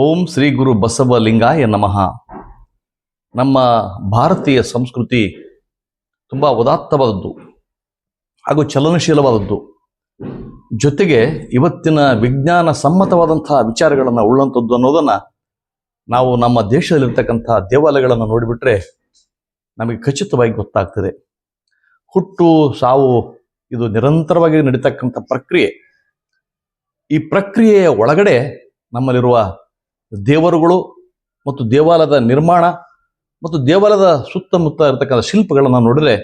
ಓಂ ಶ್ರೀ ಗುರು ಬಸವಲಿಂಗಾಯ ನಮಃ. ನಮ್ಮ ಭಾರತೀಯ ಸಂಸ್ಕೃತಿ ತುಂಬ ಉದಾತ್ತವಾದದ್ದು ಹಾಗೂ ಚಲನಶೀಲವಾದದ್ದು. ಜೊತೆಗೆ ಇವತ್ತಿನ ವಿಜ್ಞಾನ ಸಮ್ಮತವಾದಂತಹ ವಿಚಾರಗಳನ್ನು ಉಳ್ಳಂಥದ್ದು ಅನ್ನೋದನ್ನು ನಾವು ನಮ್ಮ ದೇಶದಲ್ಲಿರ್ತಕ್ಕಂಥ ದೇವಾಲಯಗಳನ್ನು ನೋಡಿಬಿಟ್ರೆ ನಮಗೆ ಖಚಿತವಾಗಿ ಗೊತ್ತಾಗ್ತದೆ. ಹುಟ್ಟು, ಸಾವು ಇದು ನಿರಂತರವಾಗಿ ನಡೀತಕ್ಕಂಥ ಪ್ರಕ್ರಿಯೆ. ಈ ಪ್ರಕ್ರಿಯೆಯ ಒಳಗಡೆ ನಮ್ಮಲ್ಲಿರುವ ದೇವರುಗಳು ಮತ್ತು ದೇವಾಲಯದ ನಿರ್ಮಾಣ ಮತ್ತು ದೇವಾಲಯದ ಸುತ್ತಮುತ್ತ ಇರತಕ್ಕಂಥ ಶಿಲ್ಪಗಳನ್ನು ನೋಡಿದರೆ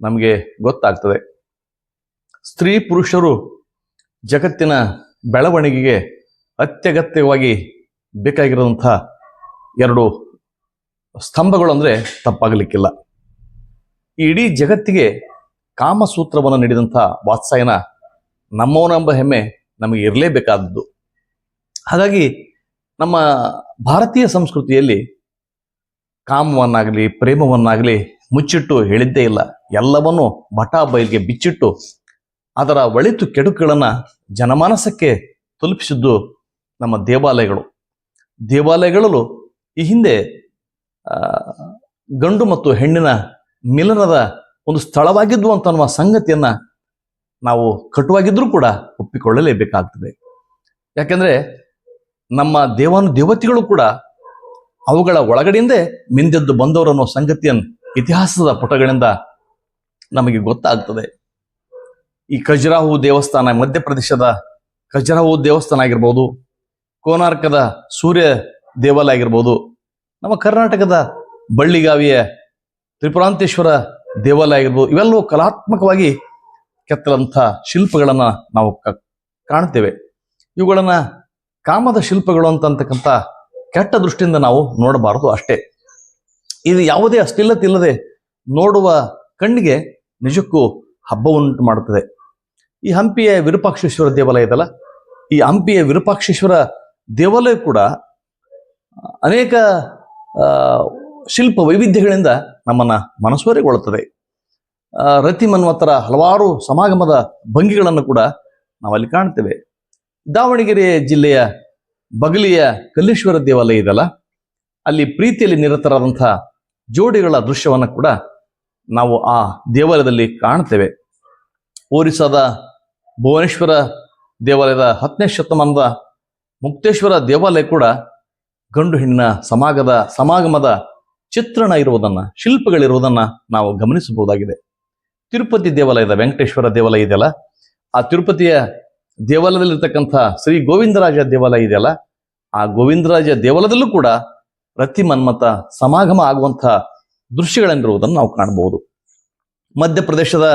ನಮಗೆ ಗೊತ್ತಾಗ್ತದೆ. ಸ್ತ್ರೀ ಪುರುಷರು ಜಗತ್ತಿನ ಬೆಳವಣಿಗೆಗೆ ಅತ್ಯಗತ್ಯವಾಗಿ ಬೇಕಾಗಿರುವಂಥ ಎರಡು ಸ್ತಂಭಗಳು ಅಂದರೆ ತಪ್ಪಾಗಲಿಕ್ಕಿಲ್ಲ. ಇಡೀ ಜಗತ್ತಿಗೆ ಕಾಮಸೂತ್ರವನ್ನು ನೀಡಿದಂಥ ವಾತ್ಸಾಯನ ನಮ್ಮವನೆಂಬ ಹೆಮ್ಮೆ ನಮಗೆ ಇರಲೇಬೇಕಾದದ್ದು. ಹಾಗಾಗಿ ನಮ್ಮ ಭಾರತೀಯ ಸಂಸ್ಕೃತಿಯಲ್ಲಿ ಕಾಮವನ್ನಾಗಲಿ, ಪ್ರೇಮವನ್ನಾಗಲಿ ಮುಚ್ಚಿಟ್ಟು ಹೇಳಿದ್ದೇ ಇಲ್ಲ. ಎಲ್ಲವನ್ನೂ ಬಟಾ ಬಯಲಿಗೆ ಬಿಚ್ಚಿಟ್ಟು ಅದರ ಒಳಿತು ಕೆಡುಕುಗಳನ್ನು ಜನಮಾನಸಕ್ಕೆ ತಲುಪಿಸಿದ್ದು ನಮ್ಮ ದೇವಾಲಯಗಳು. ದೇವಾಲಯಗಳಲ್ಲೂ ಈ ಹಿಂದೆ ಗಂಡು ಮತ್ತು ಹೆಣ್ಣಿನ ಮಿಲನದ ಒಂದು ಸ್ಥಳವಾಗಿದ್ದು ಅಂತ ಅನ್ನುವ ಸಂಗತಿಯನ್ನ ನಾವು ಕಟುವಾಗಿದ್ದರೂ ಕೂಡ ಒಪ್ಪಿಕೊಳ್ಳಲೇಬೇಕಾಗ್ತದೆ. ಯಾಕೆಂದ್ರೆ ನಮ್ಮ ದೇವಾನು ದೇವತೆಗಳು ಕೂಡ ಅವುಗಳ ಒಳಗಡೆಯಿಂದ ಮಿಂದೆದ್ದು ಬಂದವರು ಅನ್ನೋ ಸಂಗತಿಯನ್ನು ಇತಿಹಾಸದ ಪುಟಗಳಿಂದ ನಮಗೆ ಗೊತ್ತಾಗ್ತದೆ. ಈ ಖಜುರಾಹು ದೇವಸ್ಥಾನ ಮಧ್ಯಪ್ರದೇಶದ ಖಜುರಾಹು ದೇವಸ್ಥಾನ ಆಗಿರ್ಬೋದು, ಕೋನಾರ್ಕದ ಸೂರ್ಯ ದೇವಾಲಯ ಆಗಿರ್ಬೋದು, ನಮ್ಮ ಕರ್ನಾಟಕದ ಬಳ್ಳಿಗಾವಿಯ ತ್ರಿಪುರಾಂತೇಶ್ವರ ದೇವಾಲಯ ಆಗಿರ್ಬೋದು, ಇವೆಲ್ಲವೂ ಕಲಾತ್ಮಕವಾಗಿ ಕೆತ್ತಲಂಥ ಶಿಲ್ಪಗಳನ್ನು ನಾವು ಕಾಣ್ತೇವೆ ಇವುಗಳನ್ನು ಕಾಮದ ಶಿಲ್ಪಗಳು ಅಂತಕ್ಕಂಥ ಕೆಟ್ಟ ದೃಷ್ಟಿಯಿಂದ ನಾವು ನೋಡಬಾರದು ಅಷ್ಟೇ. ಇದು ಯಾವುದೇ ಅಶ್ಲೀಲತೆ ಇಲ್ಲದೆ ನೋಡುವ ಕಣ್ಣಿಗೆ ನಿಜಕ್ಕೂ ಹಬ್ಬವನ್ನುಂಟು ಮಾಡುತ್ತದೆ. ಈ ಹಂಪಿಯ ವಿರೂಪಾಕ್ಷೇಶ್ವರ ದೇವಾಲಯ ಇದಲ್ಲ? ಈ ಹಂಪಿಯ ವಿರೂಪಾಕ್ಷೇಶ್ವರ ದೇವಾಲಯ ಕೂಡ ಅನೇಕ ಶಿಲ್ಪ ವೈವಿಧ್ಯಗಳಿಂದ ನಮ್ಮನ್ನು ಮನಸ್ವರಿಗೊಳ್ಳುತ್ತದೆ ರತಿ ಮನ್ವತ್ತರ ಹಲವಾರು ಸಮಾಗಮದ ಭಂಗಿಗಳನ್ನು ಕೂಡ ನಾವಲ್ಲಿ ಕಾಣ್ತೇವೆ. ದಾವಣಗೆರೆ ಜಿಲ್ಲೆಯ ಬಗಲಿಯ ಕಲ್ಲೇಶ್ವರ ದೇವಾಲಯ ಇದೆಯಲ್ಲ ಅಲ್ಲಿ ಪ್ರೀತಿಯಲ್ಲಿ ನಿರತರಾದಂಥ ಜೋಡಿಗಳ ದೃಶ್ಯವನ್ನು ಕೂಡ ನಾವು ಆ ದೇವಾಲಯದಲ್ಲಿ ಕಾಣ್ತೇವೆ. ಒರಿಸ್ಸಾದ ಭುವನೇಶ್ವರ ದೇವಾಲಯದ ಹತ್ತನೇ ಶತಮಾನದ ಮುಕ್ತೇಶ್ವರ ದೇವಾಲಯ ಕೂಡ ಗಂಡು ಹೆಣ್ಣಿನ ಸಮಾಗದ, ಸಮಾಗಮದ ಚಿತ್ರಣ ಇರುವುದನ್ನು, ಶಿಲ್ಪಗಳಿರುವುದನ್ನು ನಾವು ಗಮನಿಸಬಹುದಾಗಿದೆ. ತಿರುಪತಿ ದೇವಾಲಯದ ವೆಂಕಟೇಶ್ವರ ದೇವಾಲಯ ಇದೆಯಲ್ಲ? ಆ ತಿರುಪತಿಯ ದೇವಾಲಯದಲ್ಲಿರ್ತಕ್ಕಂಥ ಶ್ರೀ ಗೋವಿಂದರಾಜ ದೇವಾಲಯ ಇದೆಯಲ್ಲ, ಆ ಗೋವಿಂದರಾಜ ದೇವಾಲಯದಲ್ಲೂ ಕೂಡ ರತಿ ಮನ್ಮತ ಸಮಾಗಮ ಆಗುವಂಥ ದೃಶ್ಯಗಳನ್ನಿರುವುದನ್ನು ನಾವು ಕಾಣಬಹುದು. ಮಧ್ಯಪ್ರದೇಶದ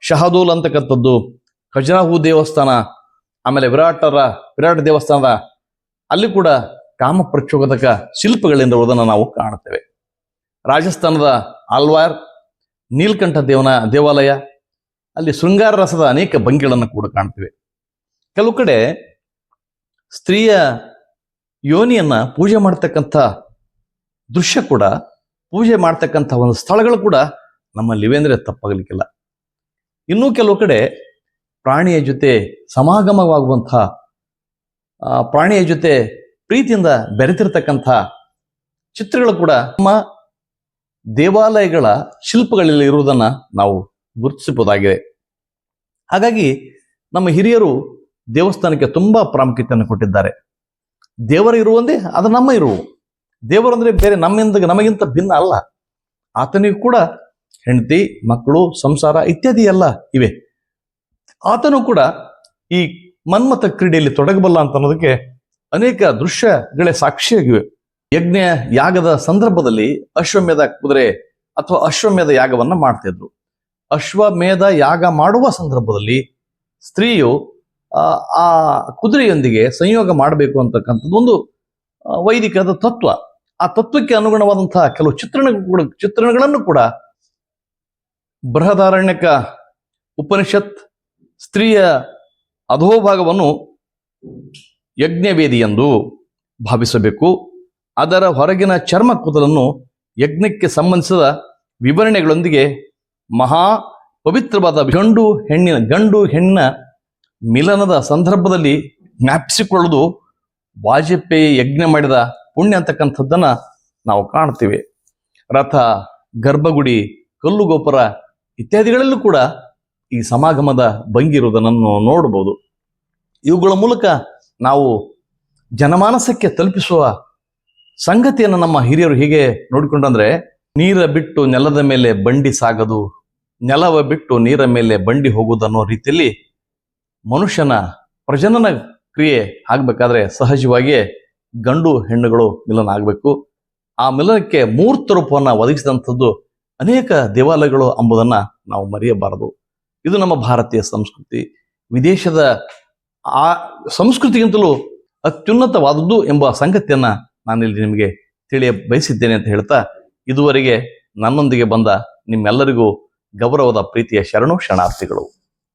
ಶಹದೂಲ್ ಅಂತಕ್ಕಂಥದ್ದು, ಖಜರಾಹು ದೇವಸ್ಥಾನ, ಆಮೇಲೆ ವಿರಾಟರ, ವಿರಾಟ ದೇವಸ್ಥಾನದ, ಅಲ್ಲಿ ಕೂಡ ಕಾಮ ಪ್ರಚೋದಕ ಶಿಲ್ಪಗಳಿರುವುದನ್ನು ನಾವು ಕಾಣುತ್ತೇವೆ. ರಾಜಸ್ಥಾನದ ಆಲ್ವಾರ್ ನೀಲ್ಕಂಠ ದೇವನ ದೇವಾಲಯ, ಅಲ್ಲಿ ಶೃಂಗಾರ ರಸದ ಅನೇಕ ಭಂಗಿಗಳನ್ನು ಕೂಡ ಕಾಣ್ತೇವೆ ಕೆಲವು ಕಡೆ ಸ್ತ್ರೀಯ ಯೋನಿಯನ್ನ ಪೂಜೆ ಮಾಡ್ತಕ್ಕಂಥ ದೃಶ್ಯ ಕೂಡ, ಪೂಜೆ ಮಾಡ್ತಕ್ಕಂಥ ಒಂದು ಸ್ಥಳಗಳು ಕೂಡ ನಮ್ಮಲ್ಲಿವೆ ಅಂದರೆ ತಪ್ಪಾಗಲಿಕ್ಕಿಲ್ಲ. ಇನ್ನೂ ಕೆಲವು ಕಡೆ ಪ್ರಾಣಿಯ ಜೊತೆ ಸಮಾಗಮವಾಗುವಂಥ ಪ್ರಾಣಿಯ ಜೊತೆ ಪ್ರೀತಿಯಿಂದ ಬೆರೆತಿರ್ತಕ್ಕಂಥ ಚಿತ್ರಗಳು ಕೂಡ ನಮ್ಮ ದೇವಾಲಯಗಳ ಶಿಲ್ಪಗಳಲ್ಲಿ ಇರುವುದನ್ನ ನಾವು ಗುರುತಿಸಬಹುದಾಗಿದೆ. ಹಾಗಾಗಿ ನಮ್ಮ ಹಿರಿಯರು ದೇವಸ್ಥಾನಕ್ಕೆ ತುಂಬಾ ಪ್ರಾಮುಖ್ಯತೆಯನ್ನು ಕೊಟ್ಟಿದ್ದಾರೆ. ದೇವರು ಇರುವಂದೇ ಅದು ನಮ್ಮ ಇರುವು. ದೇವರು ಅಂದ್ರೆ ಬೇರೆ ನಮ್ಮಿಂದ ನಮಗಿಂತ ಭಿನ್ನ ಅಲ್ಲ. ಆತನಿಗೂ ಕೂಡ ಹೆಂಡತಿ, ಮಕ್ಕಳು, ಸಂಸಾರ ಇತ್ಯಾದಿ ಎಲ್ಲ ಇವೆ. ಆತನು ಕೂಡ ಈ ಮನ್ಮಥ ಕ್ರೀಡೆಯಲ್ಲಿ ತೊಡಗಬಲ್ಲ ಅಂತ ಅನ್ನೋದಕ್ಕೆ ಅನೇಕ ದೃಶ್ಯಗಳೇ ಸಾಕ್ಷಿಯಾಗಿವೆ. ಯಜ್ಞ ಯಾಗದ ಸಂದರ್ಭದಲ್ಲಿ ಅಶ್ವಮೇಧ ಕುದುರೆ ಅಥವಾ ಅಶ್ವಮೇಧ ಯಾಗವನ್ನ ಮಾಡ್ತಿದ್ರು. ಅಶ್ವಮೇಧ ಯಾಗ ಮಾಡುವ ಸಂದರ್ಭದಲ್ಲಿ ಸ್ತ್ರೀಯು ಆ, ಕುದುರೆಯೊಂದಿಗೆ ಸಂಯೋಗ ಮಾಡಬೇಕು ಅಂತಕ್ಕಂಥದ್ದು ಒಂದು ವೈದಿಕದ ತತ್ವ. ಆ ತತ್ವಕ್ಕೆ ಅನುಗುಣವಾದಂತಹ ಕೆಲವು ಚಿತ್ರಣ ಕೂಡ ಚಿತ್ರಣಗಳನ್ನು ಕೂಡ ಬೃಹದಾರಣ್ಯಕ ಉಪನಿಷತ್ ಸ್ತ್ರೀಯ ಅಧೋಭಾಗವನ್ನು ಯಜ್ಞವೇದಿ ಎಂದು ಭಾವಿಸಬೇಕು. ಅದರ ಹೊರಗಿನ ಚರ್ಮ ಕೂದಲನ್ನು ಯಜ್ಞಕ್ಕೆ ಸಂಬಂಧಿಸಿದ ವಿವರಣೆಗಳೊಂದಿಗೆ ಮಹಾ ಪವಿತ್ರವಾದ ಗಂಡು ಹೆಣ್ಣಿನ ಗಂಡು ಹೆಣ್ಣಿನ ಮಿಲನದ ಸಂದರ್ಭದಲ್ಲಿ ಜ್ಞಾಪಿಸಿಕೊಳ್ಳುವುದು ವಾಜಪೇಯಿ ಯಜ್ಞ ಮಾಡಿದ ಪುಣ್ಯ ಅಂತಕ್ಕಂಥದ್ದನ್ನ ನಾವು ಕಾಣ್ತೀವಿ. ರಥ, ಗರ್ಭಗುಡಿ, ಕಲ್ಲು ಗೋಪುರ ಇತ್ಯಾದಿಗಳಲ್ಲೂ ಕೂಡ ಈ ಸಮಾಗಮದ ಬಂಗಿರುವುದನ್ನು ನೋಡಬಹುದು ಇವುಗಳ ಮೂಲಕ ನಾವು ಜನಮಾನಸಕ್ಕೆ ತಲುಪಿಸುವ ಸಂಗತಿಯನ್ನು ನಮ್ಮ ಹಿರಿಯರು ಹೀಗೆ ನೋಡಿಕೊಂಡಂದ್ರೆ ನೀರ ಬಿಟ್ಟು ನೆಲದ ಮೇಲೆ ಬಂಡಿ ಸಾಗದು, ನೆಲವ ಬಿಟ್ಟು ನೀರ ಮೇಲೆ ಬಂಡಿ ಹೋಗುವುದು ಅನ್ನೋ ರೀತಿಯಲ್ಲಿ ಮನುಷ್ಯನ ಪ್ರಜನನ ಕ್ರಿಯೆ ಆಗಬೇಕಾದ್ರೆ ಸಹಜವಾಗಿಯೇ ಗಂಡು ಹೆಣ್ಣುಗಳು ಮಿಲನ ಆಗಬೇಕು. ಆ ಮಿಲನಕ್ಕೆ ಮೂರ್ತ ರೂಪವನ್ನು ಒದಗಿಸಿದಂಥದ್ದು ಅನೇಕ ದೇವಾಲಯಗಳು ಎಂಬುದನ್ನ ನಾವು ಮರೆಯಬಾರದು. ಇದು ನಮ್ಮ ಭಾರತೀಯ ಸಂಸ್ಕೃತಿ. ವಿದೇಶದ ಆ ಸಂಸ್ಕೃತಿಗಿಂತಲೂ ಅತ್ಯುನ್ನತವಾದದ್ದು ಎಂಬ ಸಂಗತಿಯನ್ನ ನಾನಿಲ್ಲಿ ನಿಮಗೆ ತಿಳಿಯ ಬಯಸಿದ್ದೇನೆ ಅಂತ ಹೇಳ್ತಾ ಇದುವರೆಗೆ ನನ್ನೊಂದಿಗೆ ಬಂದ ನಿಮ್ಮೆಲ್ಲರಿಗೂ ಗೌರವದ ಪ್ರೀತಿಯ ಶರಣು ಶರಣಾರ್ಥಿಗಳು.